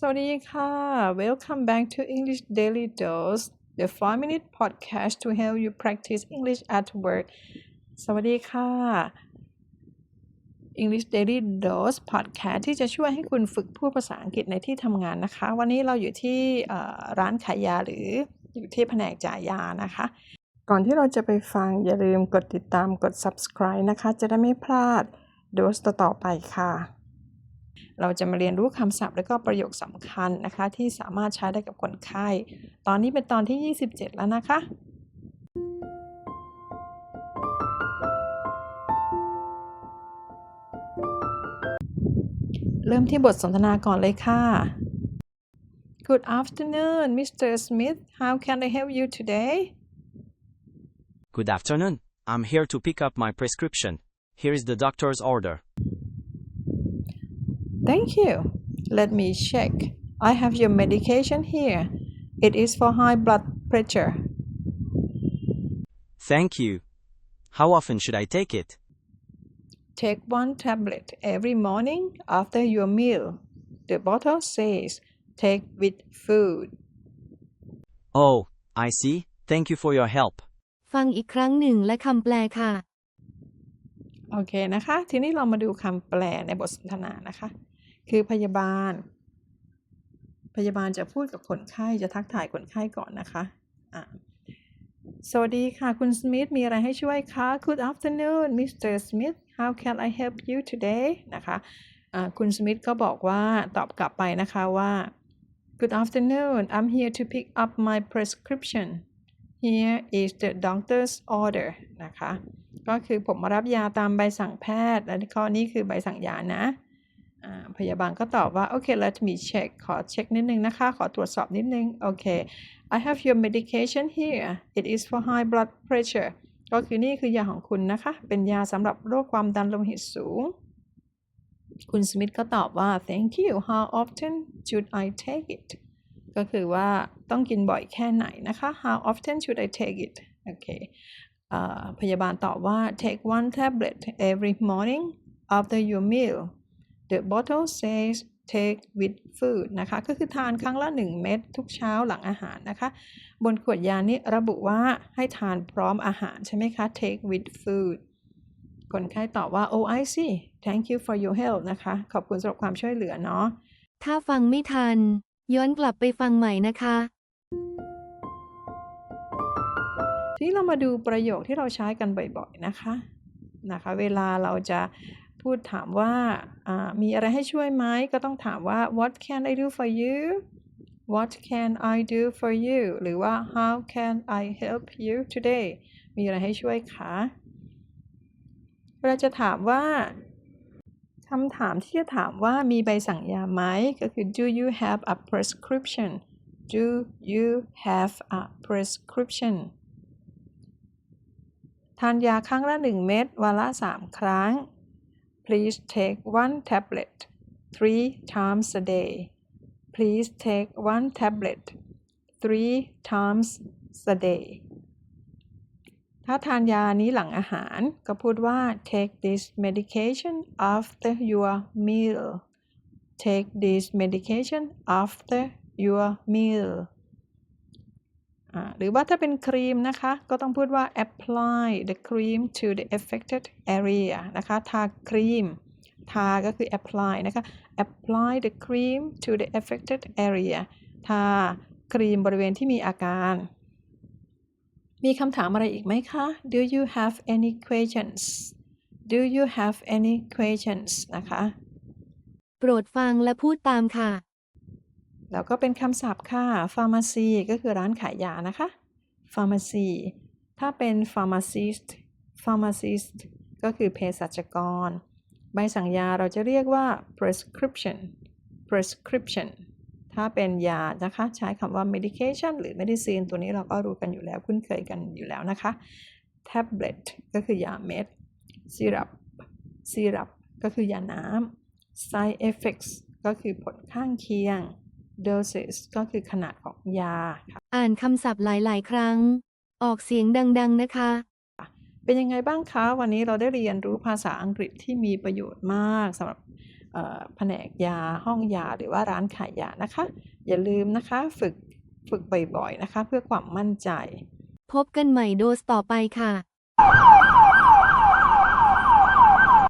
สวัสดีค่ะ Welcome back to English Daily Dose the 5 minute podcast to help you practice English at work สวัสดีค่ะ English Daily Dose podcast ที่จะช่วยให้คุณฝึกพูดภาษาอังกฤษในที่ทำงานนะคะ วันนี้เราอยู่ที่ร้านขายยาหรืออยู่ที่แผนกจ่ายยานะคะ ก่อนที่เราจะไปฟังอย่าลืมกดติดตามกด subscribe นะคะ จะได้ไม่พลาดโดสต่อไปค่ะ เราจะมาเรียนรู้คำศัพท์และก็ประโยคสำคัญนะคะ ที่สามารถใช้ได้กับคนไข้ ตอนนี้เป็นตอนที่ 27 แล้วนะคะ เริ่มที่บทสนทนาก่อนเลยค่ะ Good afternoon Mr. Smith how can I help you today Good afternoon. I'm here to pick up my prescription. Here is the doctor's order. Thank you let me check I have your medication here it is for high blood pressure Thank you. How often should I take it? Take one tablet every morning after your meal. The bottle says take with food. Oh, I see. Thank you for your help. ฟังอีกครั้งหนึ่งและคำแปลค่ะ โอเคนะคะ ทีนี้เรามาดูคำแปลในบทสนทนานะคะ คือพยาบาล พยาบาลจะพูดกับคนไข้จะทักทายคนไข้ก่อนนะคะะสวัสดีค่ะ คุณสมิธมีอะไรให้ช่วยคะ Good afternoon Mr. Smith how can I help you today นะคะะคุณสมิธก็บอกว่าตอบกลับไปนะคะว่า Good afternoon I'm here to pick up my prescription Here is the doctor's order นะคะ ก็คือผมมารับยาตามใบสั่งแพทย์ และข้อนี้คือใบสั่งยานะ พยาบาลก็ตอบว่าโอเค let me check ขอเช็คนิดนึงนะคะ ขอตรวจสอบนิดนึง โอเค I have your medication here it is for high blood pressure ก็คือนี่คือยาของคุณนะคะ เป็นยาสำหรับโรคความดันโลหิตสูง คุณสมิธก็ตอบว่า thank you how often should I take it ก็คือว่าต้องกินบ่อยแค่ไหนนะคะ how often should I take it โอเคพยาบาลตอบว่า take one tablet every morning after your meal the bottle says take with food นะคะ ก็คือทานครั้งละ 1 เม็ดทุกเช้าหลังอาหารนะคะ บนขวดยานี้ระบุว่าให้ทานพร้อมอาหารใช่ไหมคะ take with food คนไข้ตอบว่า oh I see thank you for your help นะคะ ขอบคุณสำหรับความช่วยเหลือเนาะ ถ้าฟังไม่ทัน ย้อนกลับไปฟังใหม่นะคะทีนี้เรามาดูประโยคที่เราใช้กันบ่อยๆนะคะ นะคะ เวลาเราจะ พูดถามว่ามีอะไรให้ช่วยไหมก็ต้องถามว่า what can I do for you what can I do for you หรือว่า how can I help you today มีอะไรให้ช่วยคะเราจะถามว่าคำถามที่จะถามว่ามีใบสั่งยาไหมก็คือ do you have a prescription do you have a prescription ทานยาครั้งละ 1 เม็ดวันละ 3 ครั้ง Please take one tablet three times a day Please take one tablet three times a day ถ้าทานยานี้หลังอาหารก็พูดว่า take this medication after your meal take this medication after your meal หรือว่าถ้าเป็นครีมนะคะ ก็ต้องพูดว่า apply the cream to the affected area นะคะทาครีมทาก็คือ apply นะคะ apply the cream to the affected area ทาครีมบริเวณที่มีอาการ มีคำถามอะไรอีกไหมคะ Do you have any questions Do you have any questions นะคะ โปรดฟังและพูดตามค่ะ แล้วก็เป็นคำศัพท์ค่ะ pharmacy ก็คือร้านขายยานะคะ pharmacy ถ้าเป็น pharmacist pharmacist ก็คือเภสัชกร ใบสั่งยาเราจะเรียกว่า prescription prescription ถ้าเป็นยานะคะ ใช้คำว่า medication หรือ medicine ตัวนี้เราก็รู้กันอยู่แล้วคุ้นเคยกันอยู่แล้วนะคะ tablet ก็คือยาเม็ด syrup syrup ก็คือยาน้ำ side effects ก็คือผลข้างเคียง doses ก็คือขนาดของยาค่ะอ่านคำศัพท์หลาย ๆ ครั้ง ออกเสียงดัง ๆ นะคะ เป็นยังไงบ้างคะ วันนี้เราได้เรียนรู้ภาษาอังกฤษที่มีประโยชน์มากสำหรับเอ่อแผนกยาห้องยาหรือว่าร้านขายยานะคะ อย่าลืมนะคะฝึกฝึกบ่อย ๆ นะคะ เพื่อความมั่นใจ พบกันใหม่โดสต่อไปค่ะ